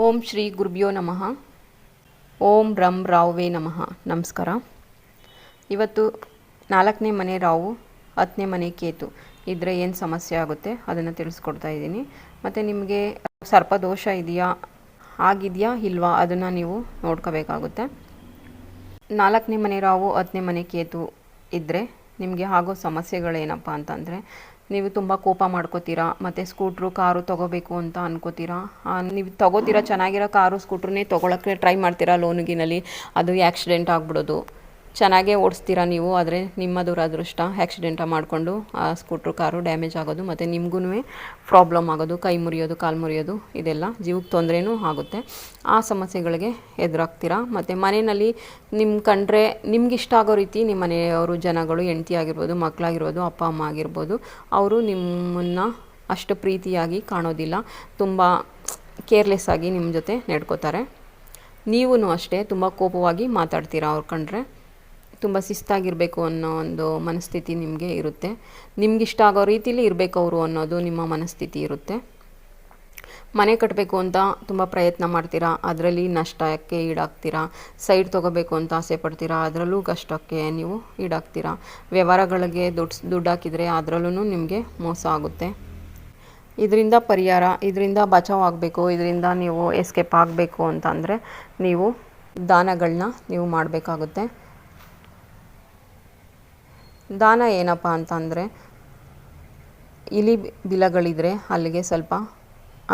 ಓಂ ಶ್ರೀ ಗುರುಭ್ಯೋ ನಮಃ. ಓಂ ರಂ ರಾವ್ವೇ ನಮಃ. ನಮಸ್ಕಾರ. ಇವತ್ತು ನಾಲ್ಕನೇ ಮನೆ ರಾವು, ಹತ್ತನೇ ಮನೆ ಕೇತು. ಇದ್ದರೆ ಏನು ಸಮಸ್ಯೆ ಆಗುತ್ತೆ ಅದನ್ನು ತಿಳಿಸ್ಕೊಡ್ತಾ ಇದ್ದೀನಿ. ಮತ್ತು ನಿಮಗೆ ಸರ್ಪದೋಷ ಇದೆಯಾ, ಆಗಿದೆಯಾ ಇಲ್ವಾ ಅದನ್ನು ನೀವು ನೋಡ್ಕೋಬೇಕಾಗುತ್ತೆ. ನಾಲ್ಕನೇ ಮನೆ ರಾವು, ಹತ್ತನೇ ಮನೆ ಕೇತು ಇದ್ದರೆ ನಿಮಗೆ ಆಗೋ ಸಮಸ್ಯೆಗಳೇನಪ್ಪ ಅಂತಂದರೆ ನೀವು ತುಂಬ ಕೋಪ ಮಾಡ್ಕೋತೀರಾ? ಮತ್ತು ಸ್ಕೂಟ್ರು ಕಾರು ತೊಗೋಬೇಕು ಅಂತ ಅನ್ಕೋತೀರಾ? ನೀವು ತೊಗೋತೀರಾ? ಚೆನ್ನಾಗಿರೋ ಕಾರು ಸ್ಕೂಟ್ರನ್ನೇ ತೊಗೊಳಕ್ಕೆ ಟ್ರೈ ಮಾಡ್ತೀರಾ ಲೋನುಗಿನಲ್ಲಿ ಅದು ಆ್ಯಕ್ಸಿಡೆಂಟ್ ಆಗಿಬಿಡೋದು. ಚೆನ್ನಾಗೇ ಓಡಿಸ್ತೀರಾ ನೀವು, ಆದರೆ ನಿಮ್ಮ ದುರದೃಷ್ಟ ಆ್ಯಕ್ಸಿಡೆಂಟ ಮಾಡಿಕೊಂಡು ಆ ಸ್ಕೂಟ್ರು ಕಾರು ಡ್ಯಾಮೇಜ್ ಆಗೋದು ಮತ್ತು ನಿಮಗೂ ಪ್ರಾಬ್ಲಮ್ ಆಗೋದು, ಕೈ ಮುರಿಯೋದು, ಕಾಲು ಮುರಿಯೋದು, ಇದೆಲ್ಲ ಜೀವಕ್ಕೆ ತೊಂದರೆನೂ ಆಗುತ್ತೆ. ಆ ಸಮಸ್ಯೆಗಳಿಗೆ ಎದುರಾಗ್ತೀರಾ? ಮತ್ತು ಮನೆಯಲ್ಲಿ ನಿಮ್ಮ ಕಂಡ್ರೆ ನಿಮ್ಗಿಷ್ಟ ಆಗೋ ರೀತಿ ನಿಮ್ಮ ಮನೆಯವರು ಜನಗಳು, ಹೆಂಡತಿ ಆಗಿರ್ಬೋದು ಮಕ್ಕಳಾಗಿರ್ಬೋದು ಅಪ್ಪ, ಅಮ್ಮ ಆಗಿರ್ಬೋದು, ಅವರು ನಿಮ್ಮನ್ನು ಅಷ್ಟು ಪ್ರೀತಿಯಾಗಿ ಕಾಣೋದಿಲ್ಲ. ತುಂಬ ಕೇರ್ಲೆಸ್ ಆಗಿ ನಿಮ್ಮ ಜೊತೆ ನಡ್ಕೋತಾರೆ. ನೀವೂ ಅಷ್ಟೇ ತುಂಬ ಕೋಪವಾಗಿ ಮಾತಾಡ್ತೀರಾ ಅವ್ರು ಕಂಡ್ರೆ? ತುಂಬ ಶಿಸ್ತಾಗಿರಬೇಕು ಅನ್ನೋ ಒಂದು ಮನಸ್ಥಿತಿ ನಿಮಗೆ ಇರುತ್ತೆ. ನಿಮ್ಗಿಷ್ಟ ಆಗೋ ರೀತಿಲಿ ಇರಬೇಕು ಅವರು ಅನ್ನೋದು ನಿಮ್ಮ ಮನಸ್ಥಿತಿ ಇರುತ್ತೆ. ಮನೆ ಕಟ್ಟಬೇಕು ಅಂತ ತುಂಬ ಪ್ರಯತ್ನ ಮಾಡ್ತೀರಾ? ಅದರಲ್ಲಿ ನಷ್ಟಕ್ಕೆ ಈಡಾಗ್ತೀರಾ? ಸೈಡ್ ತೊಗೋಬೇಕು ಅಂತ ಆಸೆ ಪಡ್ತೀರಾ? ಅದರಲ್ಲೂ ಕಷ್ಟಕ್ಕೆ ನೀವು ಈಡಾಗ್ತೀರಾ? ವ್ಯವಹಾರಗಳಿಗೆ ದುಡ್ಡು ದುಡ್ಡು ಹಾಕಿದರೆ ಅದರಲ್ಲೂ ನಿಮಗೆ ಮೋಸ ಆಗುತ್ತೆ. ಇದರಿಂದ ಪರಿಹಾರ, ಇದರಿಂದ ಬಚಾವ್ ಆಗಬೇಕು, ಇದರಿಂದ ನೀವು ಎಸ್ಕೇಪ್ ಆಗಬೇಕು ಅಂತಂದರೆ ನೀವು ದಾನಗಳನ್ನ ನೀವು ಮಾಡಬೇಕಾಗುತ್ತೆ. ದಾನ ಏನಪ್ಪ ಅಂತಂದರೆ, ಇಲಿ ಬಿಲಗಳಿದ್ರೆ ಅಲ್ಲಿಗೆ ಸ್ವಲ್ಪ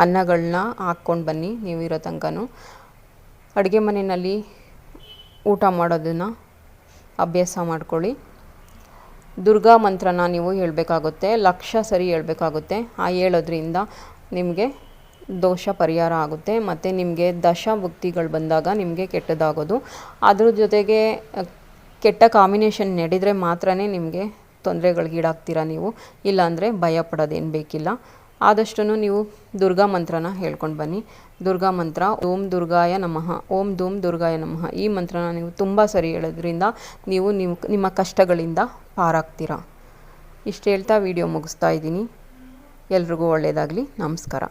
ಅನ್ನಗಳನ್ನ ಹಾಕ್ಕೊಂಡು ಬನ್ನಿ ನೀವು ಇರೋ ತನಕನೂ. ಅಡುಗೆ ಮನೆಯಲ್ಲಿ ಊಟ ಮಾಡೋದನ್ನು ಅಭ್ಯಾಸ ಮಾಡ್ಕೊಳ್ಳಿ. ದುರ್ಗಾ ಮಂತ್ರನ ನೀವು ಹೇಳಬೇಕಾಗುತ್ತೆ, ಲಕ್ಷ ಸರಿ ಹೇಳಬೇಕಾಗುತ್ತೆ. ಆ ಹೇಳೋದ್ರಿಂದ ನಿಮಗೆ ದೋಷ ಪರಿಹಾರ ಆಗುತ್ತೆ, ಮತ್ತು ನಿಮಗೆ ದಶ ಭುಕ್ತಿಗಳು ಬಂದಾಗ ನಿಮಗೆ ಕೆಟ್ಟದಾಗೋದು. ಅದ್ರ ಜೊತೆಗೆ ಕೆಟ್ಟ ಕಾಂಬಿನೇಷನ್ ನಡೆದರೆ ಮಾತ್ರ ನಿಮಗೆ ತೊಂದರೆಗಳ್ಗೀಡಾಗ್ತೀರಾ ನೀವು? ಇಲ್ಲಾಂದರೆ ಭಯ ಪಡೋದೇನು ಬೇಕಿಲ್ಲ. ಆದಷ್ಟು ನೀವು ದುರ್ಗಾ ಮಂತ್ರನ ಹೇಳ್ಕೊಂಡು ಬನ್ನಿ. ದುರ್ಗಾ ಮಂತ್ರ, ಓಂ ದುರ್ಗಾಯ ನಮಃ. ಓಂ ಧೂಮ್ ದುರ್ಗಾಯ ನಮಃ. ಈ ಮಂತ್ರನ ನೀವು ತುಂಬ ಸರಿ ಹೇಳೋದ್ರಿಂದ ನೀವು ನಿಮ್ಮ ನಿಮ್ಮ ಕಷ್ಟಗಳಿಂದ ಪಾರಾಗ್ತೀರಾ. ಇಷ್ಟು ಹೇಳ್ತಾ ವಿಡಿಯೋ ಮುಗಿಸ್ತಾ ಇದ್ದೀನಿ. ಎಲ್ರಿಗೂ ಒಳ್ಳೆಯದಾಗಲಿ ನಮಸ್ಕಾರ.